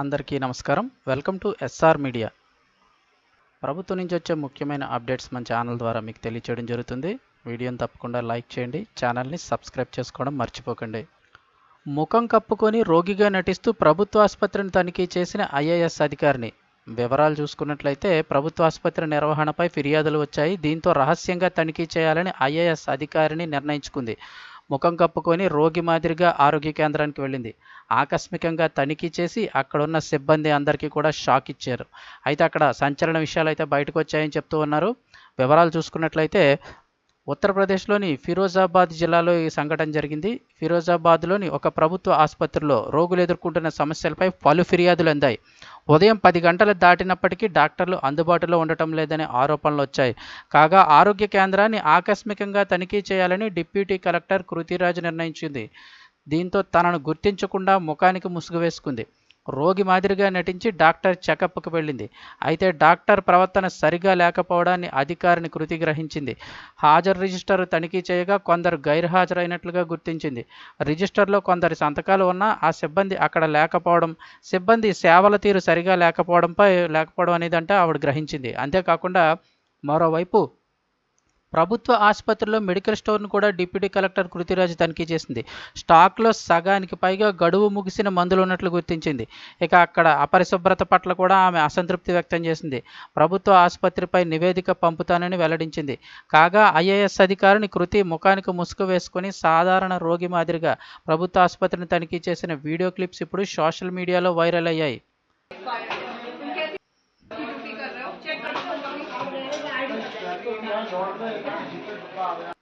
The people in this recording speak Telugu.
అందరికీ నమస్కారం. Welcome to SR media. ప్రభుత్వం నుంచి వచ్చే ముఖ్యమైన అప్డేట్స్ మన ఛానల్ ద్వారా మీకు తెలియచేయడం జరుగుతుంది. వీడియోని తప్పకుండా లైక్ చేయండి. ఛానల్ని సబ్స్క్రైబ్ చేసుకోవడం మర్చిపోకండి. ముఖం కప్పుకొని రోగిగా నటిస్తూ ప్రభుత్వ ఆసుపత్రిని తనిఖీ చేసిన ఐఏఎస్ అధికారిని. వివరాలు చూసుకున్నట్లయితే ప్రభుత్వ ఆసుపత్రి నిర్వహణపై ఫిర్యాదులు వచ్చాయి. దీంతో రహస్యంగా తనిఖీ చేయాలని ఐఏఎస్ అధికారిని నిర్ణయించుకుంది. ముఖం కప్పుకొని రోగి మాదిరిగా ఆరోగ్య కేంద్రానికి వెళ్ళింది. ఆకస్మికంగా తనిఖీ చేసి అక్కడున్న సిబ్బంది అందరికీ కూడా షాక్ ఇచ్చారు. అయితే అక్కడ సంచలన విషయాలు అయితే బయటకు వచ్చాయని చెప్తూ ఉన్నారు. వివరాలు చూసుకున్నట్లయితే ఉత్తరప్రదేశ్లోని ఫిరోజాబాద్ జిల్లాలో ఈ సంఘటన జరిగింది. ఫిరోజాబాద్లోని ఒక ప్రభుత్వ ఆసుపత్రిలో రోగులు ఎదుర్కొంటున్న సమస్యలపై పలు ఫిర్యాదులు అందాయి. ఉదయం పది గంటలు దాటినప్పటికీ డాక్టర్లు అందుబాటులో ఉండటం లేదనే ఆరోపణలు వచ్చాయి. కాగా ఆరోగ్య కేంద్రాన్ని ఆకస్మికంగా తనిఖీ చేయాలని డిప్యూటీ కలెక్టర్ కృతిరాజు నిర్ణయించింది. దీంతో తనను గుర్తించకుండా ముఖానికి ముసుగు వేసుకుంది. రోగి మాదిరిగా నటించి డాక్టర్ చెకప్కి వెళ్ళింది. అయితే డాక్టర్ ప్రవర్తన సరిగా లేకపోవడాన్ని అధికారిని కృతి గ్రహించింది హాజరు రిజిస్టర్ తనిఖీ చేయగా కొందరు గైర్హాజరైనట్లుగా గుర్తించింది. రిజిస్టర్లో కొందరి సంతకాలు ఉన్నా ఆ సిబ్బంది అక్కడ లేకపోవడం సిబ్బంది సేవల తీరు సరిగా లేకపోవడంపై లేకపోవడం అనేది అంటే ఆవిడ గ్రహించింది. అంతేకాకుండా మరోవైపు ప్రభుత్వ ఆసుపత్రిలో మెడికల్ స్టోర్ను కూడా డిప్యూటీ కలెక్టర్ కృతిరాజు తనిఖీ చేసింది. స్టాక్లో సగానికి పైగా గడువు ముగిసిన మందులు ఉన్నట్లు గుర్తించింది. ఇక అక్కడ అపరిశుభ్రత పట్ల కూడా ఆమె అసంతృప్తి వ్యక్తం చేసింది. ప్రభుత్వ ఆసుపత్రిపై నివేదిక పంపుతానని వెల్లడించింది. కాగా ఐఏఎస్ అధికారిని కృతి ముఖానికి ముసుగు వేసుకుని సాధారణ రోగి మాదిరిగా ప్రభుత్వ ఆసుపత్రిని తనిఖీ చేసిన వీడియో క్లిప్స్ ఇప్పుడు సోషల్ మీడియాలో వైరల్ అయ్యాయి. 那时的